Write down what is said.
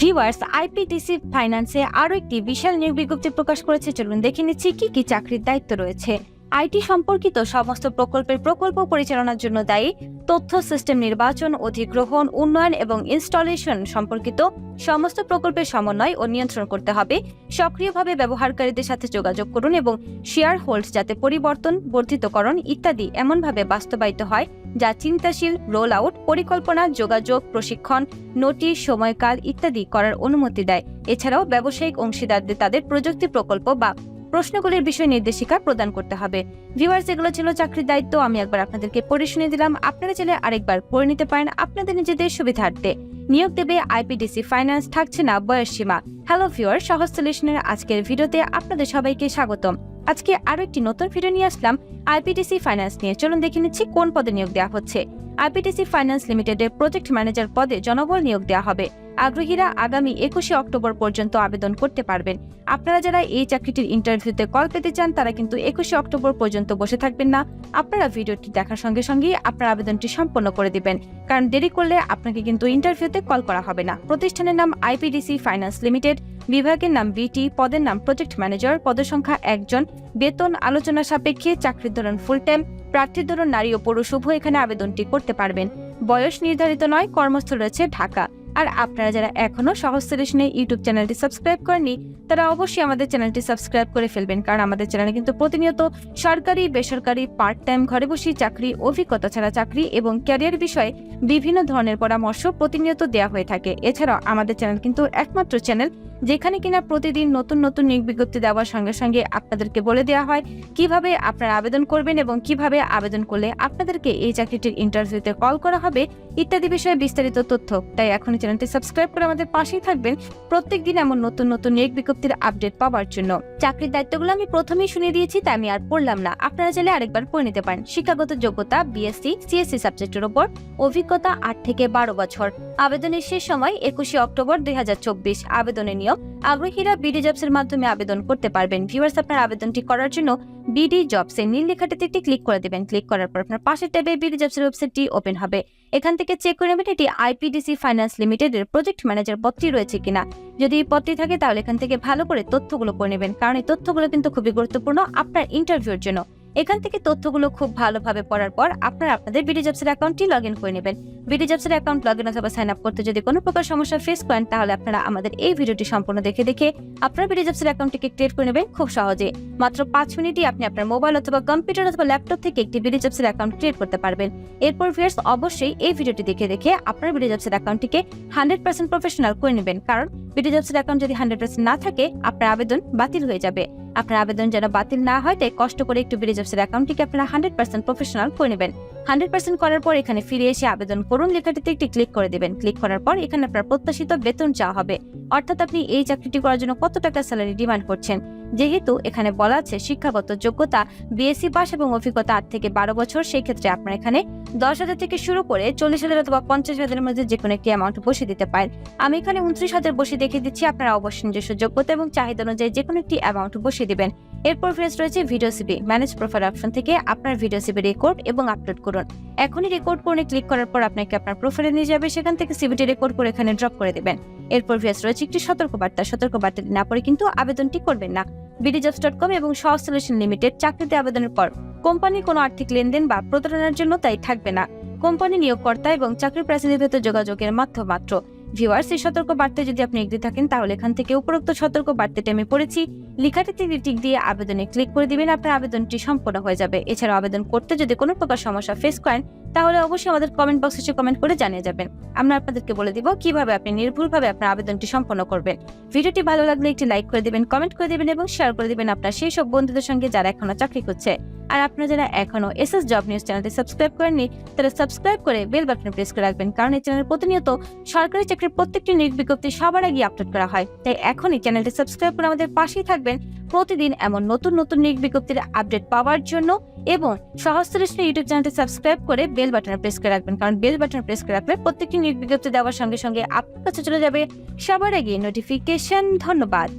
Viewers আইপিটিসি ফাইন্যান্সে আরও একটি বিশাল নিয়োগ বিজ্ঞপ্তি প্রকাশ করেছে। চলুন দেখে নিচ্ছি কি কি চাকরির দায়িত্ব রয়েছে। আইটি সম্পর্কিত সমস্ত প্রকল্পের প্রকল্প পরিচালনার জন্য দায়ী, তথ্য সিস্টেম নির্বাচন, অধিগ্রহণ, উন্নয়ন এবং ইনস্টলেশন সম্পর্কিত সমস্ত প্রকল্পের সমন্বয় ও নিয়ন্ত্রণ করতে হবে। সক্রিয়ভাবে ব্যবহারকারীদের সাথে যোগাযোগ করুন এবং শেয়ার হোল্ড যাতে পরিবর্তন, বর্ধিতকরণ ইত্যাদি এমনভাবে বাস্তবায়িত হয়। যা চিন্তাশীল রোল আউট পরিকল্পনা, যোগাযোগ, প্রশিক্ষণ, নোটিশ, সময়কাল ইত্যাদি করার অনুমতি দেয়। এছাড়াও ব্যবসায়িক অংশীদারদের তাদের প্রযুক্তি প্রকল্প বা প্রশ্নগুলির বিষয় নির্দেশিকা প্রদান করতে হবে। ভিউয়ার্স, এগুলো ছিল চাকরির দায়িত্ব। আমি একবার আপনাদেরকে পড়ে শুনে দিলাম। আপনারা চাইলে আরেকবার পড়ে নিতে পারেন আপনাদের নিজেদের সুবিধার্থে। নিয়োগ দেবে আইপিডিসি ফাইন্যান্স, থাকছে না বয়স সীমা হ্যালো ভিউয়ার সহজ সলিউশনের আজকের ভিডিওতে আপনাদের সবাইকে স্বাগতম। আজকে আরও একটি নতুন ভিডিও নিয়ে আসলাম আইপিটিসি ফাইন্যান্স নিয়ে। চলুন দেখে নিচ্ছি কোন পদে নিয়োগ দেওয়া হচ্ছে। আইপিটিসি ফাইন্যান্স লিমিটেডের প্রজেক্ট ম্যানেজার পদে জনবল নিয়োগ দেওয়া হবে। আগ্রহীরা আগামী একুশে অক্টোবর পর্যন্ত আবেদন করতে পারবেন। আপনারা যারা এই চাকরিটির ইন্টারভিউতে কল পেতে চান, তারা কিন্তু একুশে অক্টোবর পর্যন্ত বসে থাকবেন না। আপনারা ভিডিওটি দেখার সঙ্গে সঙ্গেই আপনার আবেদনটি সম্পন্ন করে দিবেন। কারণ দেরি করলে আপনাকে কিন্তু ইন্টারভিউতে কল করা হবে না। প্রতিষ্ঠানের নাম আইপিডিসি ফাইন্যান্স লিমিটেড বিভাগের নাম বিটি, পদের নাম প্রজেক্ট ম্যানেজার পদসংখ্যা একজন। বেতন আলোচনা সাপেক্ষে চাকরির ধরন ফুল টাইম প্রার্থীর ধরন নারী ও পুরুষ, উভয় এখানে আবেদনটি করতে পারবেন। বয়স নির্ধারিত নয়, কর্মস্থল রয়েছে ঢাকা। আর আপনারা যারা এখনও সহজ সলিউশনের ইউটিউব চ্যানেলটি সাবস্ক্রাইব করেননি, তারা অবশ্যই আমাদের চ্যানেলটি সাবস্ক্রাইব করে ফেলবেন, কারণ আমাদের চ্যানেলে কিন্তু প্রতিনিয়ত সরকারি, বেসরকারি পার্ট টাইম ঘরে বসে চাকরি, অভিজ্ঞতা ছাড়া চাকরি এবং ক্যারিয়ার বিষয়ে বিভিন্ন ধরনের পরামর্শ প্রতিনিয়ত দেওয়া হয়ে থাকে। এছাড়াও আমাদের চ্যানেল কিন্তু একমাত্র চ্যানেল যেখানে কিনা প্রতিদিন নতুন নতুন নিয়োগ বিজ্ঞপ্তি দেওয়ার সঙ্গে সঙ্গে আপনাদেরকে বলে দেওয়া হয়, কীভাবে আপনারা আবেদন করবেন এবং কীভাবে আবেদন করলে আপনাদেরকে এই চাকরিটির ইন্টারভিউতে কল করা হবে, ইত্যাদি বিষয়ে বিস্তারিত তথ্য। তাই এখনই চ্যানেলটি সাবস্ক্রাইব করে আমাদের পাশেই থাকবেন। প্রত্যেক দিন এমন নতুন নতুন নিয়োগ বিজ্ঞপ্তির আপডেট পাওয়ার জন্য। চাকরির দায়িত্বগুলো আমি প্রথমেই শুনিয়ে দিয়েছি, তাই আমি আর পড়লাম না। আপনারা চাইলে আরেকবার পড়ে নিতে পারেন। শিক্ষাগত যোগ্যতা বিএসসি সিএসসি সাবজেক্টের উপর। অভিজ্ঞতা আট থেকে বারো বছর। আবেদনের শেষ সময় একুশে অক্টোবর দুই আবেদনের নিয়ম আগ্রহীরা বিডি জবস এর মাধ্যমে আবেদন করতে পারবেন। ভিউয়ার্স আপনার আবেদনটি করার জন্য বিডি জবস এর নীল লেখাটিতে একটি ক্লিক করে দেবেন। ক্লিক করার পর আপনার পাশের ট্যাবে বিডি জবস এর ওয়েবসাইটটি ওপেন হবে। এখান থেকে চেক করে নেবেন এটি আইপিডিসি ফাইন্যান্স লিমিটেডের প্রজেক্ট ম্যানেজার পদটি রয়েছে কিনা। যদি এই পদটি থাকে, তাহলে এখান থেকে ভালো করে তথ্যগুলো করে নেবেন, কারণ এই তথ্যগুলো কিন্তু খুবই গুরুত্বপূর্ণ আপনার ইন্টারভিউর জন্য। এখান থেকে তথ্যগুলো খুব ভালোভাবে পড়ার পর আপনারা আপনাদের বিডি জবসের অ্যাকাউন্টটি লগ করে নেবেন। বিডি জবসের অ্যাকাউন্ট লগ ইন অথবা সাইন আপ করতে যদি কোনো প্রকার সমস্যা ফেস করেন, তাহলে আপনারা আমাদের এই ভিডিওটি সম্পূর্ণ দেখে দেখে আপনার বিডি জবসের অ্যাকাউন্টটিকে ক্রিয়েট করে নেবেন খুব সহজে। মাত্র পাঁচ মিনিটই আপনি আপনার মোবাইল অথবা কম্পিউটার অথবা ল্যাপটপ থেকে একটি বিডি জবসের অ্যাকাউন্ট ক্রিয়েট করতে পারবেন। এরপর ভিয়ার্স অবশ্যই এই ভিডিওটি দেখে দেখে আপনার বিডি জবসের অ্যাকাউন্টটিকে হান্ড্রেড পার্সেন্ট প্রফেশনাল করে নেবেন। কারণ বিডি জবসের অ্যাকাউন্ট যদি হান্ড্রেড পার্সেন্ট না থাকে, আপনার আবেদন বাতিল হয়ে যাবে। আপনার আবেদন যেন বাতিল না হয়, তাই কষ্ট করে একটু বিডি জবসের অ্যাকাউন্টটিকে আপনারা হান্ড্রেড পার্সেন্ট প্রফেশনাল করে নেবেন। হান্ড্রেড পার্সেন্ট করার পর এখানে ফিরে এসে আবেদন করুন। লেখাটিতে একটি ক্লিক করে দেবেন। ক্লিক করার পর এখানে আপনার প্রত্যাশিত বেতন চাওয়া হবে। অর্থাৎ আপনি এই চাকরিটি করার জন্য কত টাকা স্যালারি ডিমান্ড করছেন? যেহেতু এখানে বলা আছে শিক্ষাগত যোগ্যতা বিএসসি পাস এবং অভিজ্ঞতা আট থেকে বারো বছর, সেই ক্ষেত্রে আপনার এখানে দশ হাজার থেকে শুরু করে চল্লিশ হাজার অথবা পঞ্চাশ হাজারের মধ্যে যে কোনো একটি অ্যামাউন্ট বসে দিতে পারেন। আমি এখানে উনত্রিশ হাজার বসে দেখিয়ে দিচ্ছি। আপনারা অবশ্যই নিজস্ব যোগ্যতা এবং চাহিদা অনুযায়ী যে কোনো একটি অ্যামাউন্ট বসিয়ে দিবেন। এরপর ফ্রেস রয়েছে video CV manage profile option থেকে আপনার ভিডিও সিবি রেকর্ড এবং আপলোড করুন। এখনই রেকর্ড করে ক্লিক করার পর আপনাকে আপনার প্রোফাইলে নিয়ে যাবে, সেখান থেকে সিবিটি রেকর্ড করে এখানে ড্রপ করে দেবেন। এরপর ফ্রেস রয়েছে একটি সতর্কবার্তা। সতর্কবার্তাটি না পড়ে কিন্তু আবেদনটি করবেন না। বিডিজবস ডট কম এবং সহ সলিউশন লিমিটেড চাকরিতে আবেদনের পর কোম্পানির কোনো আর্থিক লেনদেন বা প্রতারণার জন্য তাই থাকবে না। কোম্পানি নিয়োগকর্তা এবং চাকরি প্রার্থীদের যোগাযোগের মাধ্যম মাত্র। ভিউয়ার্স এই সতর্ক বার্তা যদি আপনি এগিয়ে থাকেন, তাহলে এখান থেকে উপরোক্ত সতর্ক বার্তাটি আমি পড়েছি। লেখাটিতে টিক দিয়ে আবেদনে ক্লিক করে দিবেন, আপনার আবেদনটি সম্পূর্ণ হয়ে যাবে। এছাড়াও আবেদন করতে যদি কোনো প্রকার সমস্যা ফেস করেন তাহলে অবশ্যই আমাদের কমেন্ট বক্সে এসে কমেন্ট করে জানিয়ে যাবেন। আমরা আপনাদেরকে বলে দিব কীভাবে আপনি নির্ভুলভাবে আপনার আবেদনটি সম্পন্ন করবেন। ভিডিওটি ভালো লাগলে একটি লাইক করে দিবেন কমেন্ট করে দিবেন এবং শেয়ার করে দিবেন আপনার সেই সব বন্ধুদের সঙ্গে যারা এখনও চাকরি করছে আর আপনারা যারা এখনও এস এস জব নিউজ চ্যানেলটি সাবস্ক্রাইব করেননি, তারা সাবস্ক্রাইব করে বেল বাটনে প্রেস করে রাখবেন, কারণ এই চ্যানেল প্রতিনিয়ত সরকারি চাকরির প্রত্যেকটি নিয়োগ বিজ্ঞপ্তি সবার আগে আপলোড করা হয়। তাই এখনই চ্যানেলটি সাবস্ক্রাইব করে আমাদের পাশেই থাকবেন প্রতিদিন এমন নতুন নতুন নিক বিজ্ঞপ্তির আপডেট পাওয়ার জন্য এবং সহস্রশ্রী ইউটিউব চ্যানেলটি সাবস্ক্রাইব করে বেল বাটনে প্রেস করে রাখবেন। কারণ বেল বাটনে প্রেস করে রাখলে প্রত্যেকটি নিয়োগ বিজ্ঞপ্তি দেওয়ার সঙ্গে সঙ্গে আপনার কাছে চলে যাবে। সবার আগে নোটিফিকেশন ধন্যবাদ।